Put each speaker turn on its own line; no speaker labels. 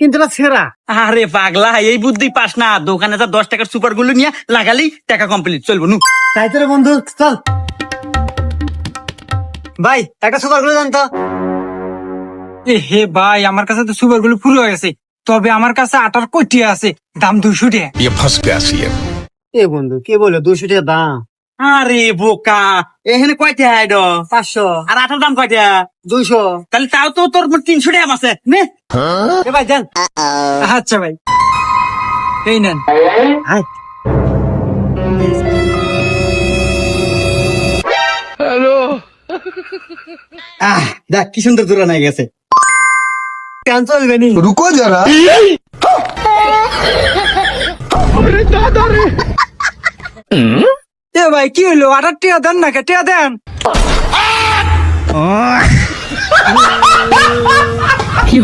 কিন্তু না ছেঁড়া।
আরে পাগলা এই বুদ্ধি পাস না। দোকানে যা দশ টাকার সুপারগুলো নিয়ে লাগালি টাকা কমপ্লিট চলবো নু।
তাই তো বন্ধু চল। ভাই একটা সুপারগুলো জানতো
এ হে ভাই আমার কাছে তো সুপারগুলো পুরো হয়ে গেছে। তবে আমার কাছে আটার কোটি আছে দাম দুশো টাকা।
এ বন্ধু কে বলে দুশো টাকা দাম?
আরে বোকা। এখানে কয়টা ড
পাঁচশো।
আর আটার দাম কয়টা?
দুইশো।
তাহলে তাও তো তোর তিনশো টাকা আছে নে।
হ্যাঁ? ভাই দেন
আচ্ছা ভাই। এই নেন।
হ্যালো।
আহ দেখ কি সুন্দর দূরা নাই গেছে।
ক্যান্সেল বেনি রুকো
যারা। দাদা রে।
এ ভাই কি হলো আটার টিয়া দেন না কে টিয়া দেন
কি